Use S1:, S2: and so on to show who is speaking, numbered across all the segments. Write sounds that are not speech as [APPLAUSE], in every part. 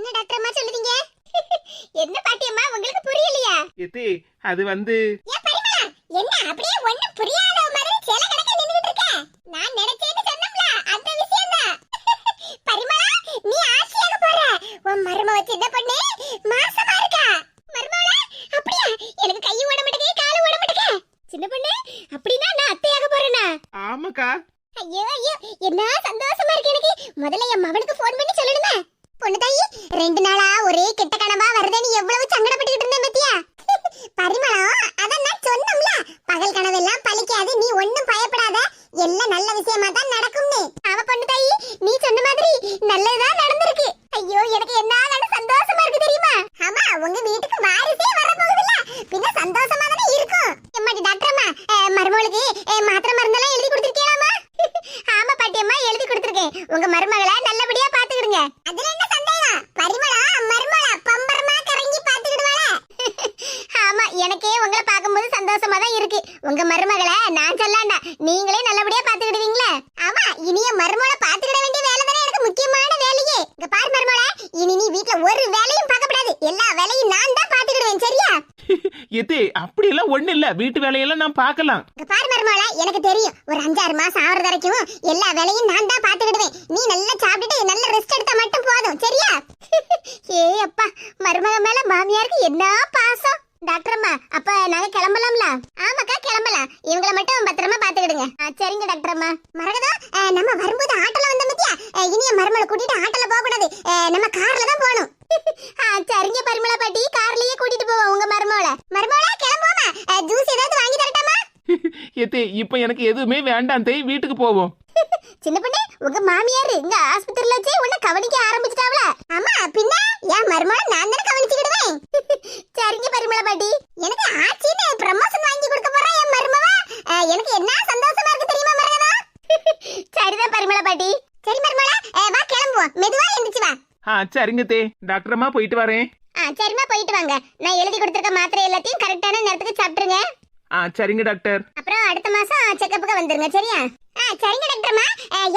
S1: என்ன டாக்டர் அம்மா சொல்லுதீங்க? [LAUGHS] என்ன பாட்டியம்மா உங்களுக்கு புரியலையா?
S2: எத்தே அது வந்து
S1: ஏன் பரிமளா என்ன அப்படியே ஒண்ணு புரியாத மாதிரி சில கணக்க நின்னுட்டு இருக்க? நான் நினைச்சேன்னு சொன்னோம்ல அந்த விஷயம் தான் [LAUGHS] பரிமளா நீ ஆசியாக போற. உன் மரும வச்சு என்ன பண்ணு மாசமா இருக்கா? மருமகளா அப்படியா? எனக்கு கை ஓட மாட்டேங்க கால் ஓட மாட்டேங்க சின்ன பொண்ணு அப்படின்னா நான் அத்தையாக போறேனா?
S2: ஆமாக்கா.
S1: ஐயோ ஐயோ என்ன சந்தோஷமா இருக்கு எனக்கு. முதல்ல என் மகனுக்கு ஃபோன் பண்ணி சொல்லணுமே பொண்ணு தாயி ரெண்டு நாளா ஒரே கெட்ட கனவா வருதுன்னு எவ்வளவு சங்கடப்பட்டுக்கிட்டு இருந்தேன் பத்தியா பரிமளம் அதான் நான் சொன்னோம்ல பகல் கனவெல்லாம் பலிக்காது நீ ஒண்ணும் பயப்படாத எல்லாம் நல்ல விஷயமா தான் நடக்கும்னு அவ பொண்ணு தாயி நீ சொன்ன மாதிரி நல்லதுதான் நடந்திருக்கு ஐயோ எனக்கு என்ன சந்தோஷமா இருக்கு தெரியுமா ஆமா உங்க வீட்டுக்கு வாரிசே வர போகுதுல்ல பின்ன சந்தோஷமா தானே இருக்கும் எம்மாடி டாக்டர் அம்மா அஹ், மருமகளுக்கு மாத்திரை மருந்தெல்லாம் எழுதி கொடுத்துருக்கீங்களாமா ஆமா பாட்டியம்மா எழுதி கொடுத்துருக்கேன். உங்க மருமகளை நல்லபடியா பாத்துக்கிடுங்க அதுல என்ன சந்தேகம்? பரிமளா மருமகளா பம்பரமா கறங்கி பாத்துக்கிடுவாள ஆமா எனக்கே உங்களை பார்க்கும்போது சந்தோஷமா தான் இருக்கு. உங்க மருமகளை நான் சொல்லாண்டா. நீங்களே நல்லபடியா பாத்துக்கிடுவீங்களே ஆமா இனிய மருமகளை பாத்துக்கிட வேண்டிய வேலை தானே எனக்கு முக்கியமான வேலையே. இங்க பாரு மருமகளா இனி நீ வீட்ல ஒரு வேலையும் பார்க்கக்கூடாது எல்லா வேலையும் நான் தான் பாத்துக்கிடுவேன்
S2: எது? அப்படியெல்லாம் ஒண்ணு இல்ல. வீட்டு வேலையெல்லாம் நான் பார்க்கலாம்.
S1: பாரு மருமகளா எனக்கு தெரியும். ஒரு அஞ்சாறு மாசம் ஆவறது வரைக்கும் எல்லா வேலையும் நான் தான் பாத்துக்கிடுவேன் நீ நல்லா சாப்பிட்டுட்டு நல்ல ரெஸ்ட் எடுத்தா மட்டும் போதும். சரியா? [LAUGHS] ஏ அப்பா மருமக மேல மாமியாருக்கு என்ன பாசம்? டாக்டர் அம்மா அப்ப நாங்க கிளம்பலாம்ல? ஆமாக்கா கிளம்பலாம். இவங்கள மட்டும் பத்திரமா பாத்துக்கிடுங்க சரிங்க டாக்டர் அம்மா. மரகதா நம்ம வரும்போது ஆட்டோல வந்த மத்தியா இனிய மருமலை கூட்டிட்டு ஆட்டோல போக கூடாது நம்ம கார்ல தான் போகணும் ஆ, சரிங்க பரிமளா பாட்டி கார்லயே கூட்டிட்டு போவோம் உங்க மருமகளை மருமகளா கிளம்புவோமா ஜூஸ் ஏதாவது வாங்கி தரட்டாமா
S2: எத்தே இப்ப எனக்கு எதுவுமே வேண்டாம் தே வீட்டுக்கு போவோம். [LAUGHS]
S1: சின்ன பொண்ணு உங்க மாமியார் இங்க ஆஸ்பத்திரியில வச்சு உன்னை கவனிக்க ஆரம்பிச்சிட்டாவல ஆமா பின்ன என் மருமகளை நான் தானே கவனிச்சுக்கிடுவேன். [LAUGHS] சரிங்க பரிமள பாட்டி. எனக்கு ஆச்சின்னு ப்ரமோஷன் வாங்கி கொடுக்க போறா என் மருமவ எனக்கு என்ன சந்தோஷமா இருக்கு தெரியுமா மரகதா [LAUGHS] சரிதான் பரிமள பாட்டி. சரி மருமகளா வா கிளம்புவோம். மெதுவா எந்திரிச்சு வா.
S2: ஆ சரிங்க தே டாக்டர் அம்மா போயிட்டு வரேன்.
S1: ஆ சரிம்மா போயிட்டு வாங்க. நான் எழுதி கொடுத்துருக்க மாத்திரை எல்லாத்தையும் கரெக்டான நேரத்துக்கு சாப்பிட்டுருங்க.
S2: ஆ சரிங்க டாக்டர்.
S1: அப்புறம் அடுத்த மாசம் செக்கப்புக்கு வந்துருங்க சரியா? ஆ சரிங்க டாக்டர்மா.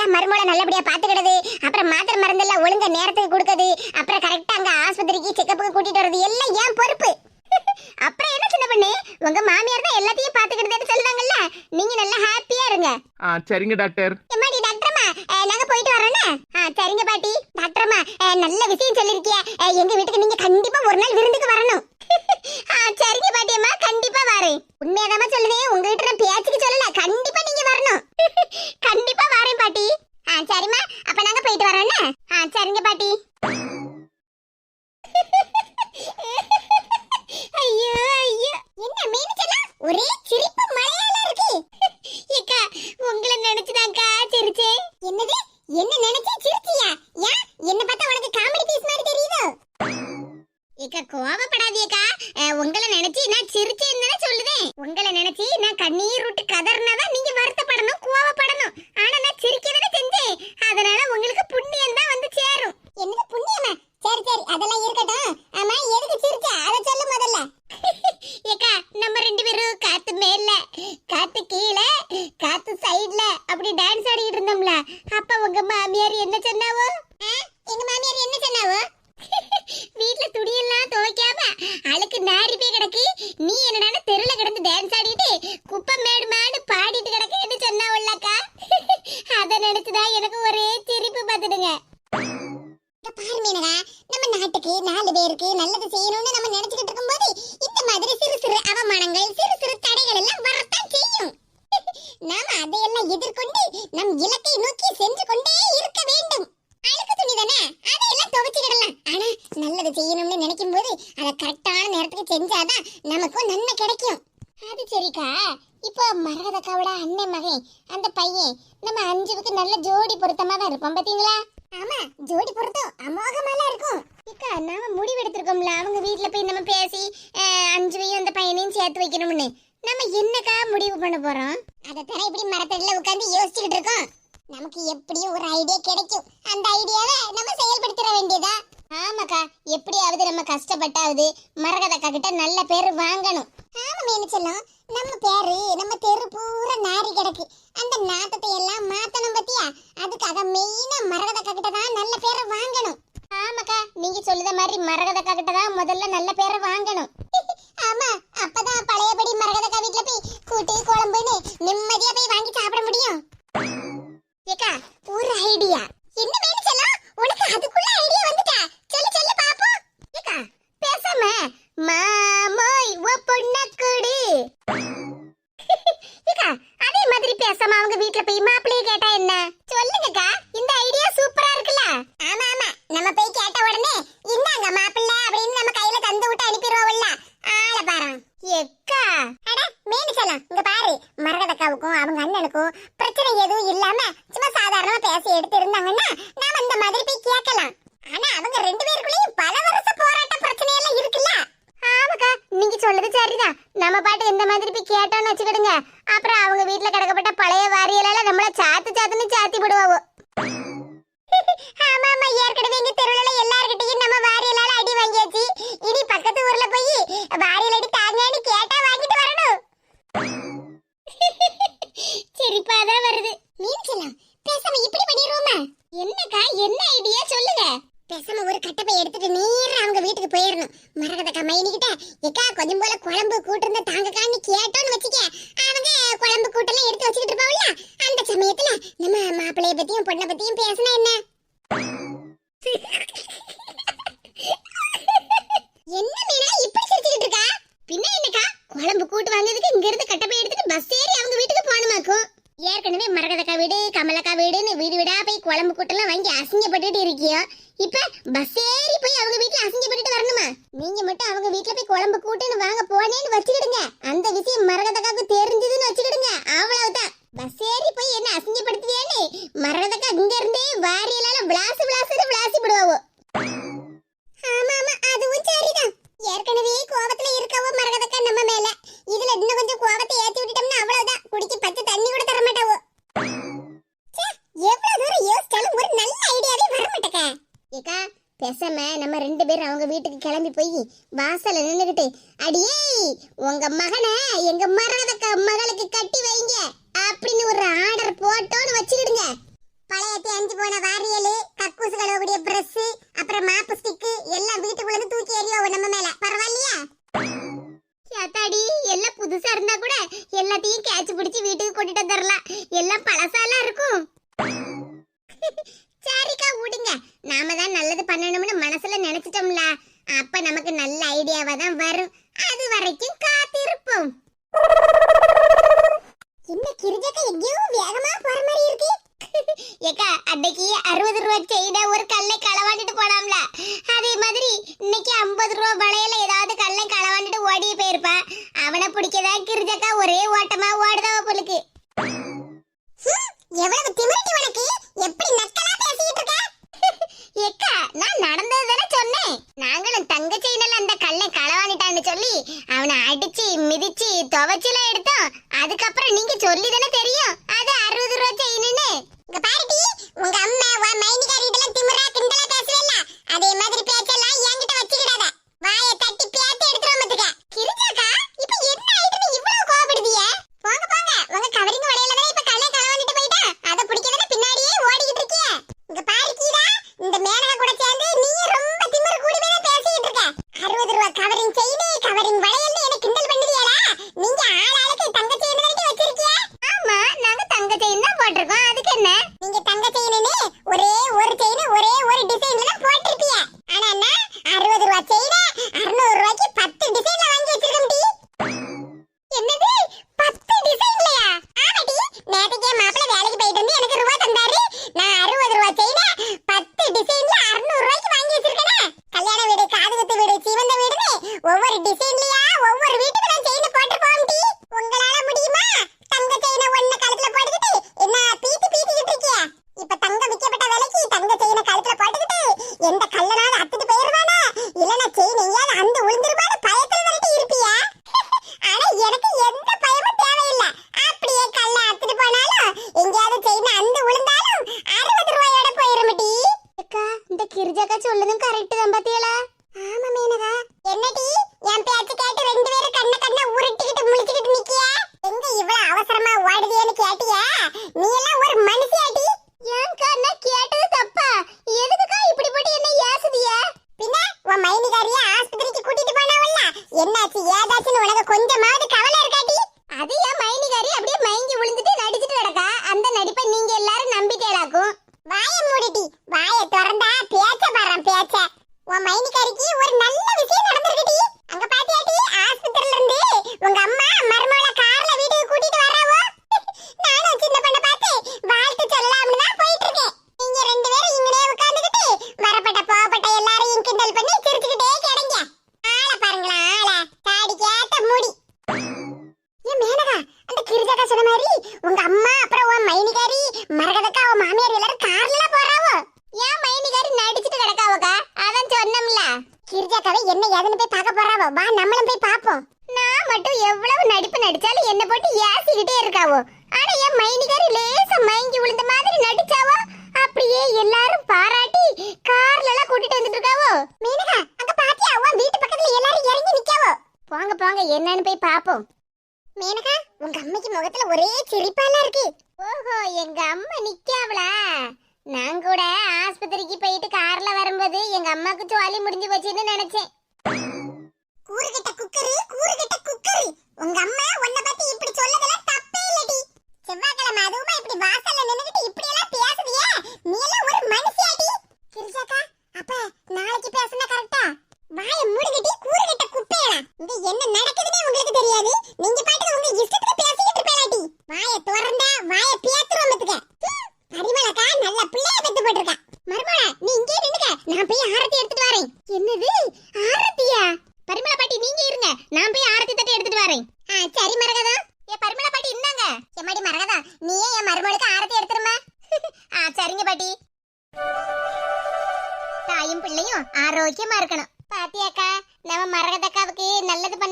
S1: என் மருமகளை நல்லபடியா பாத்துக்கிடுது அப்புறம் மாத்திரை மருந்தெல்லாம் ஒழுங்கா நேரத்துக்கு கொடுக்குது. அப்புறம் கரெக்டா அங்க ஆஸ்பத்திரிக்கு செக்கப்புக்கு கூட்டிட்டு வர்றது எல்லாம் என் பொறுப்பு? [LAUGHS] அப்புறம் என்ன சின்ன பண்ணு? உங்க மாமியார் தான் எல்லாத்தையும் பாத்துக்கிட்டதுன்னு சொல்லுவாங்கல்ல? நீங்க நல்லா ஹாப்பியா இருங்க.
S2: ஆ சரிங்க டாக்டர்.
S1: எம்மாடி டாக்டர்மா? நாங்க போயிட்டு வரோண்ணே ஆ சரிங்க பாட்டி. டாக்டர்மா நல்ல விஷயம் சொல்லிருக்கிய. எங்க வீட்டுக்கு நீங்க கண்டிப்பா ஒரு நாள் விருந்துக்கு வரணும். சரிங்க பாட்டியம்மா கண்டிப்பா வரேன். உண்மையாதாம்மா சொல்லுதே உங்ககிட்ட நான் பேச்சுக்கு சொல்லல கண்டிப்பா நீங்க வரணும். கண்டிப்பா வரேன் பாட்டி. ஆ சரிம்மா அப்ப நாங்க போயிட்டு வரோம்ல ஆ சரிங்க பாட்டி ஐயோ ஐயோ என்ன மீனுச்செல்லாம் ஒரே சிரிப்பு மலையால இருக்கு ஏக்கா உங்களை நினைச்சுதான்க்கா சிரிச்சேன் என்னது என்ன நினைச்சே சிரிச்சியா ஏன் என்ன பார்த்தா உனக்கு காமெடி பீஸ் மாதிரி தெரியுதோ ஏக்கா கோவப்படாதீக்கா அஹ், உங்களை நினைச்சு நான் சிரிச்சேன்னு தானே சொல்லுதேன் உங்களை நினைச்சு நான் கண்ணீர் விட்டு கதறினாதான் நீங்க வருத்தப்படணும் கோவப்படணும் ஆனா நான் சிரிக்கதானே செஞ்சேன் அதனால உங்களுக்கு புண்ணியம் தான் வந்து சேரும் என்னது புண்ணியமா சரி சரி அதெல்லாம் இருக்கட்டும் ஆமா எதுக்கு சிரிச்ச அத சொல்லு முதல்ல ஏக்கா நம்ம ரெண்டு பேரும் காத்து மேல காத்து கீழே காத்து சைடுல அப்படி டான்ஸ் ஆடிட்டு இருந்தோம்ல அப்ப உங்க மாமியார் என்ன சொன்னாவோ எங்க மாமியார் என்ன சொன்னாவோ வீட்ல துணியெல்லாம் துவைக்காம அழுக்கு நாரி போய் கிடக்கு நீ என்னடான தெருல கிடந்து டான்ஸ் ஆடிட்டு குப்பை மேடுமான்னு பாடிட்டு கிடக்குன்னு சொன்னாவல்லக்கா அத நினைச்சுதான் எனக்கு ஒரே சிரிப்பு பார்த்துடுங்க பாரு மீனகா நம்ம நாட்டுக்கு நாலு பேருக்கு நல்லது செய்யணும்னு நம்ம நினைச்சுக்கிட்டு இருக்கும்போது இந்த மாதிரி சிறு சிறு அவமானங்கள் சிறு சிறு தடைகள் எல்லாம் வரத்தான் செய்யும் நாம அதையெல்லாம் எதிர்கொண்டு நம் இலக்கை நோக்கி சென்று கொண்டே இருக்க வேண்டும் அழுக்கு துணி தானே அதையெல்லாம் துவைச்சுக்கிடலாம் ஆனா நல்லது செய்யணும்னு நினைக்கும் போது அதை கரெக்டான நேரத்துக்கு செஞ்சாதான் நமக்கும் நன்மை கிடைக்கும். அது சரிக்கா. இப்போ மரகதக்காவோட அண்ணன் மகன் அந்த பையன் நம்ம அஞ்சுவுக்கு நல்ல ஜோடி பொருத்தமா தான் இருப்போம் பாத்தீங்களா? ஆமா ஜோடி பொருத்தம் அமோகமாலாம் இருக்கும். இக்கா நாம முடிவு எடுத்திருக்கோம்ல அவங்க வீட்டுல போய் நம்ம பேசி அஹ், அஞ்சுவையும் அந்த பையனையும் சேர்த்து வைக்கணும்னு. நம்ம என்னக்கா முடிவு பண்ண போறோம்? அதை தர இப்படி மரத்தடியில உட்காந்து யோசிச்சுக்கிட்டு இருக்கோம். நமக்கு எப்படியும் ஒரு ஐடியா கிடைக்கும். அந்த ஐடியாவை நம்ம செயல்படுத்த வேண்டியதா? ஆமாக்கா எப்படியாவது நம்ம கஷ்டப்பட்டாவது மரகதக்கா கிட்ட நல்ல பேர் வாங்கணும். ஆமா மீனச்செல்லம் நம்ம பேரு நம்ம தெரு பூரா நாரி கிடக்கு. அந்த நாட்டத்தை எல்லாம் மாத்தணும் பத்தியா? அதுக்காக மெயினா மரகதக்கா கிட்ட தான் நல்ல பேரை வாங்கணும். ஆமாக்கா நீங்க சொல்லுத மாதிரி மரகதக்கா கிட்ட தான் முதல்ல நல்ல பேரை வாங்கணும். [LAUGHS] ஆமா அப்பதான் பழையபடி மரகதக்கா வீட்டுல போய் கூட்டி குழம்புன்னு நிம்மதியா போய் வாங்கி சாப்பிட முடியும். ஏக்கா ஒரு ஐடியா. பேசலாம் இங்க பாரு மரகதக்காவுக்கும் அவங்க அண்ணனுக்கும் பிரச்சனை எதுவும் இல்லாம சும்மா சாதாரணமா பேசி எடுத்து இருந்தாங்கன்னா நாம அந்த மாதிரி போய் கேட்கலாம். ஆனா அவங்க ரெண்டு பேருக்குள்ளயும் பல வருஷ போராட்ட பிரச்சனை எல்லாம் இருக்குல்ல? ஆமாக்கா நீங்க சொல்றது சரிதான். நம்ம பாட்டு எந்த மாதிரி போய் கேட்டோம்னு வச்சுக்கிடுங்க. அப்புறம் அவங்க வீட்டுல கிடக்கப்பட்ட பழைய வாரியலால நம்மள சாத்து சாத்துன்னு சாத்தி விடுவாவோ ஆமா [LAUGHS] ஆமா ஏற்கனவே எங்க தெருவுல எல்லார்கிட்டயும் நம்ம வாரியலால அடி வாங்கியாச்சு. கூட்டம்லாம் வாங்கி அசிங்கப்பட்டுட்டு இருக்கிய உங்க மகனை எங்க மரணத மகளுக்கு கட்டி வைங்க அப்படின்னு ஒரு ஆர்டர் போட்டோன்னு வச்சுக்கிடுங்க. பழைய தேஞ்சு போன வாரியலு கக்கூசு கழுவக்கூடிய பிரஸ் அப்புறம் மாப்பு ஸ்டிக்கு எல்லாம் வீட்டுக்குள்ள இருந்து தூக்கி எறிவோம் நம்ம மேல. பரவாயில்லையா? சேத்தாடி எல்லாம் புதுசா இருந்தா கூட எல்லாத்தையும் கேட்ச் பிடிச்சி வீட்டுக்கு கொண்டுட்டு வந்துடலாம் எல்லாம் பழசாலாம் இருக்கும். [LAUGHS] சரிக்கா விடுங்க. நாம தான் நல்லது பண்ணணும்னு மனசுல நினைச்சிட்டோம்ல. அப்ப நமக்கு நல்ல ஐடியாவா தான் வரும். கிருஜாக்காவை என்ன ஏதுன்னு போய் பார்க்க போறாவோ? வா நம்மளும் போய் பாப்போம் நான் மட்டும் எவ்வளவு நடிப்பு நடிச்சாலும் என்ன போட்டு ஏசிக்கிட்டே இருக்காவோ? ஆனா என் மைனிகாரி லேசா மயங்கி விழுந்த மாதிரி நடிச்சாவோ? அப்படியே எல்லாரும் பாராட்டி கார்ல எல்லாம் கூட்டிட்டு வந்துட்டு இருக்காவோ? மீனகா அங்க பாத்தியா? உன் வீட்டு பக்கத்துல எல்லாரும் இறங்கி நிக்காவோ? போங்க போங்க என்னன்னு போய் பாப்போம் மீனகா உங்க அம்மைக்கு முகத்துல ஒரே சிரிப்பாலாம் இருக்கு. ஓஹோ எங்க அம்மா நிக்காவளா? நான் கூட ஆஸ்பத்திரிக்கு போயிட்டு கார்ல வரும்போது எங்க அம்மாக்கு ஜோலி முடிஞ்சு போச்சுன்னு நினைச்சேன். கூறுகிட்ட குக்கரி கூறுகிட்ட குக்கரி. உங்க அம்மா உன்னை பத்தி இப்படி சொல்லதெல்லாம் தப்பே இல்லடி. செவ்வாய்க்கிழமை அதுவுமா இப்படி வாசல்ல நின்னுகிட்டு இப்படி எல்லாம் பேசுறியே நீ எல்லாம் ஒரு மனுஷியாடி. கிரிஜாக்கா அப்ப நாளைக்கு பேசுனா கரெக்டா வாய மூடிக்கிட்டு கூறுகிட்ட குப்பையடா. இங்க என்ன நடக்குதுன்னே உங்களுக்கு தெரியாது. நீங்க பாட்டுக்கு உங்க இஷ்டத்துக்கு பேசிக்கிட்டு திறந்தா வாய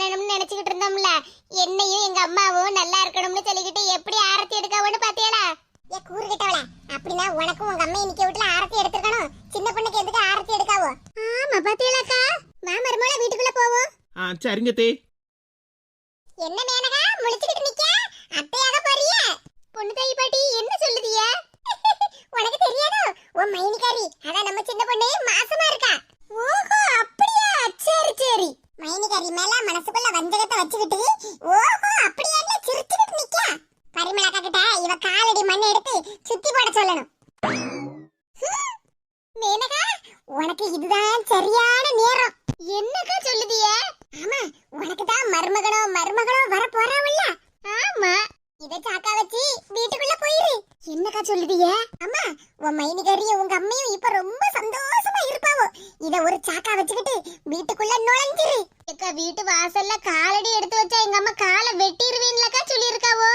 S1: பண்ணணும்னு நினைச்சுக்கிட்டு இருந்தோம்ல. என்னையும் எங்க அம்மாவும் நல்லா இருக்கணும்னு சொல்லிக்கிட்டு எப்படி ஆரத்தி எடுக்காவோன்னு பாத்தியாளா? ஏ கூறுகிட்டவள அப்படின்னா உனக்கும் உங்க அம்மையை நிக்க வீட்டுல ஆரத்தி எடுத்துக்கணும் சின்ன பொண்ணுக்கு எதுக்கு ஆரத்தி எடுக்காவோ? ஆமா பாத்தியாளாக்கா. வா மருமகள வீட்டுக்குள்ள போவோம்.
S2: ஆ சரிங்க தே.
S1: என்ன மேனகா முழிச்சுக்கிட்டு நிக்க அத்தையாக போறிய. பொண்ணு தாய் பாட்டி என்ன சொல்லுதிய? [LAUGHS] உனக்கு தெரியாதோ? உன் மைனிகாரி அதான் நம்ம சின்ன பொண்ணு மாசமா இருக்கா ஓஹோ அப்படியா சரி சரி மைனிகாரி மேல மனசுக்குள்ள வஞ்சகத்தை வச்சுக்கிட்டு ஓஹோ அப்படியா சிரிச்சுக்கிட்டு நிக்க பரிமளக்கா கிட்ட இவ காலடி மண் எடுத்து சுத்தி போட சொல்லணும் ஹம். மேனகா உனக்கு இதுதான் சரியான நேரம் என்னக்கா சொல்லுதிய ஆமா உனக்கு தான் மருமகனோ மருமகளோ வர போறாவல்ல ஆமா இத சாக்கா வச்சு வீட்டுக்குள்ள போயிரு என்னக்கா சொல்லுதிய அம்மா உன் மைனிகரியும் உங்க அம்மையும் இப்ப ரொம்ப சந்தோஷமா இருப்பாவோ. இத ஒரு சாக்கா வச்சுக்கிட்டு வீட்டுக்குள்ள நுழைஞ்சிரு. எக்கா வீட்டு வாசல்ல காலடி எடுத்து வச்சா எங்க அம்மா காலை வெட்டிடுவீன்லக்கா சொல்லியிருக்காவோ?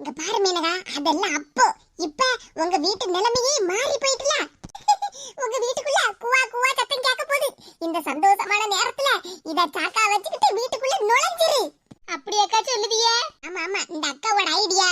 S1: இங்க பாரு மீனகா அதெல்லாம் அப்போ. இப்ப உங்க வீட்டு நிலைமையே மாறி போயிட்டுல. [LAUGHS] உங்க வீட்டுக்குள்ள குவா குவா சத்தம் கேட்க போகுது இந்த சந்தோஷமான நேரத்துல இத சாக்கா வச்சுக்கிட்டு வீட்டுக்குள்ள நுழைஞ்சிரு. அப்படியாக்கா சொல்லுதியே? ஆமா ஆமா இந்த அக்காவோட ஐடியா